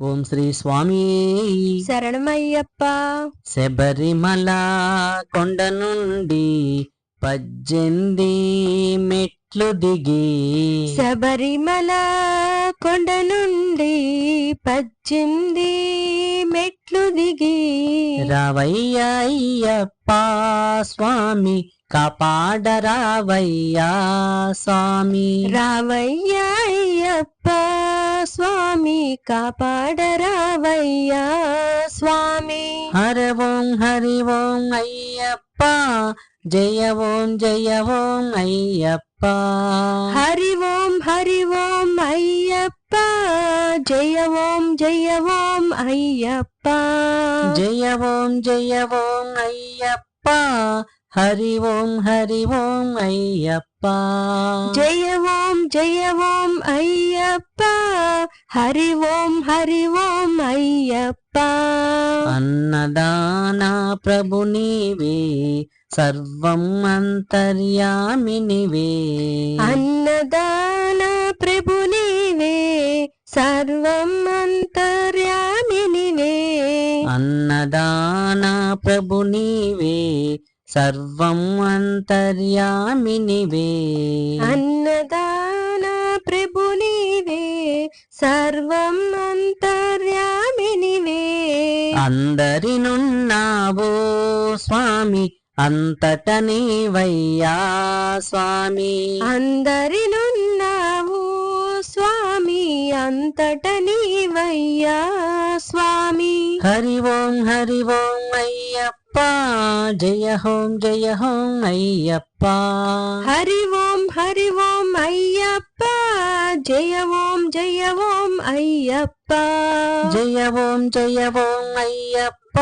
ఓం శ్రీ స్వామి. శరణమయ్యప్ప. శబరిమల కొండ నుండి పద్దెనిమిది మెట్లు దిగి శబరిమల కొండ నుండి పద్దెనిమిది మెట్లు దిగి రావయ్య అయ్యప్ప స్వామి కాపాడరావయ్యా స్వామి. రావయ్య అయ్యప్ప స్వామి కాపాడరావయ్యా స్వామి. హర ఓం హరి ఓం అయ్యప్ప జయ ఓం జయ ఓం అయ్యప్ప. హరి ఓం హరి ఓం అయ్యప్ప జయ ఓం జయ ఓం అయ్యప్ప. జయ ఓం జయ ఓం అయ్యప్ప హరి ఓం హరి ఓం అయ్యప్ప. జయ ఓం జయ ఓం అయ్యప్ప. హరి ఓం హరి ఓం అయ్యప్ప. అన్నదాన ప్రభు నీవే సర్వం అంతర్యామి నీవే. అన్నదాన ప్రభు నీవే సర్వం అంతర్యామి నీవే. అన్నదాన ప్రభు నీవే సర్వం అంతర్యామి నీవే అన్నదాన ప్రభు నీవే సర్వం అంతర్యామి నీవే అందరినున్నావో స్వామి అంతట నీవయ్యా స్వామి. అందరినున్నావు స్వామి అంతట నీవయ్యా స్వామి. హరి ఓం హరి ఓం అయ్యప్ప జయ హోం జయ హోం అయ్యప్ప. హరి ఓం హరి ఓం అయ్యప్ప జయ ఓం జయ ఓం అయ్యప్ప. జయ ఓం జయ ఓం అయ్యప్ప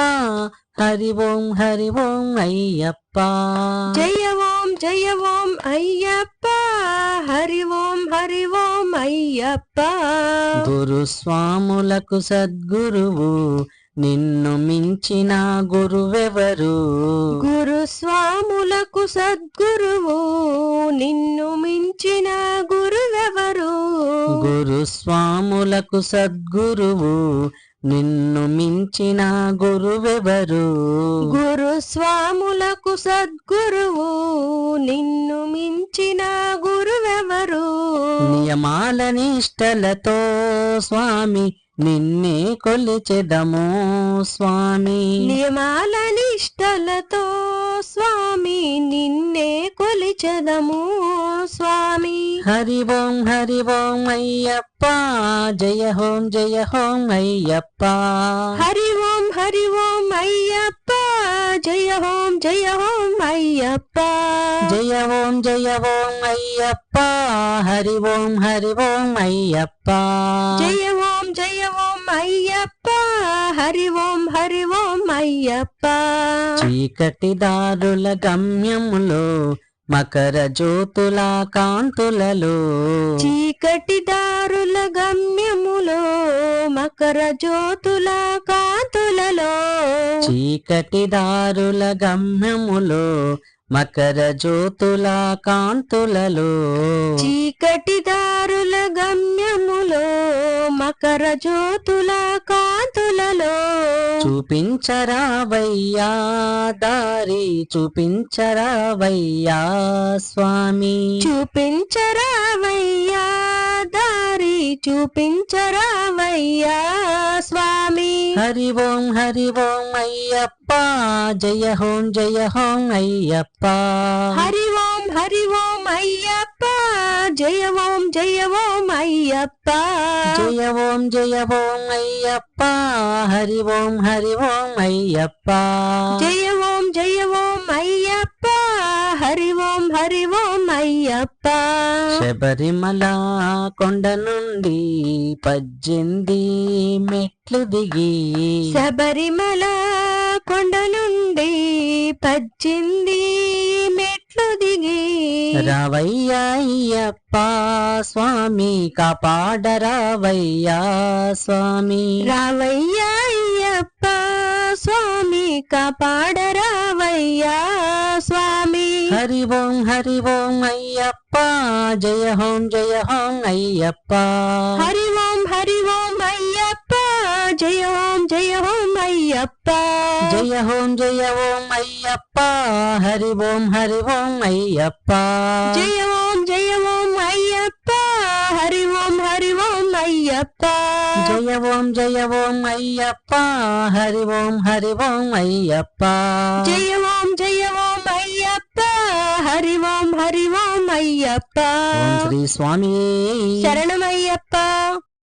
హరి ఓం హరి ఓం అయ్యప్ప. జయ ఓం జయ ఓం అయ్యప్ప హరి ఓం హరి ఓం అయ్యప్ప. గురు స్వాములకు సద్గురువు నిన్ను మించిన గురువెవరు? గురు స్వాములకు సద్గురువు నిన్ను మించిన గురువెవరు? గురు స్వాములకు సద్గురువు నిన్ను మించిన గురువెవరు? గురు స్వాములకు సద్గురువు నిన్ను మించిన గురువెవరు? నియమాల నిష్టలతో స్వామి నిన్నే కొలిచెదము స్వామి. నియమాల నిష్టలతో స్వామి నిన్నే కొలిచెదము స్వామి. హరి ఓం హరి ఓం అయ్యప్ప జయ హోం జయ హోం అయ్యప్ప. హరి ఓం హరి ఓం అయ్యప్ప జయ ఓం జయ ఓం అయ్యప్ప. జయ ఓం జయ ఓం అయ్యప్ప. హరి ఓం హరి ఓం అయ్యప్ప. జయ ఓం జయ ఓం అయ్యప్ప. హరి ఓం హరి ఓం అయ్యప్ప. చీకటి దారుల గమ్యములో మకర జ్యోతుల కాంతులలో. చీకటి దారుల మకర జ్యోతుల కాంతులలో చీకటి దారుల గమ్యములో మకర జ్యోతుల కాంతులలో. చీకటి దారుల గమ్యములో మకర జ్యోతుల కాంతులలో. చూపించరావయ్యా దారి చూపించరావయ్యా స్వామి. చూపించరావయ్యా దారి చూపించరావయ్యా స్వామి. హరి ఓం హరి ఓం అయ్యప్ప జయ హోం జయ హోం అయ్యప్ప. హరి ఓం హరి ఓం అయ్యప్ప జయ ఓం జయ ఓం అయ్యప్ప. జయ ఓం జయ ఓం అయ్యప్ప హరి ఓం హరి ఓం అయ్యప్ప. జయ ఓం జయ ఓం అయ్యప్ప. హరి ఓం హరి ఓం అయ్యప్ప. శబరిమల కొండ నుండి పద్దెనిమిది మెట్లు దిగి శబరిమల కొండ నుండి పద్దెనిమిది మెట్లు దిగి రావయ్య అయ్యప్ప స్వామి స్వామి. రావయ్య అయ్యప్ప స్వామి కాపాడరావయ్యా స్వామి హరి ఓం హరి ఓం అయ్యప్ప జయ హోం జయ హోం అయ్యప్ప హరి ఓం హరి ఓం అయ్యప్ప జయ ఓం జయ ఓం అయ్యప్ప జయ ఓం జయ ఓం అయ్యప్ప హరి ఓం హరి ఓం అయ్యప్ప జయ ఓం జయ ఓం హరి ఓం అయ్యప్ప జయ ఓం జయ ఓం అయ్యప్ప హరి ఓం హరి ఓం అయ్యప్ప జయ ఓం జయ ఓం అయ్యప్ప హరి ఓం హరి ఓం అయ్యప్ప ఓం శ్రీ స్వామి శరణమయ్యప్ప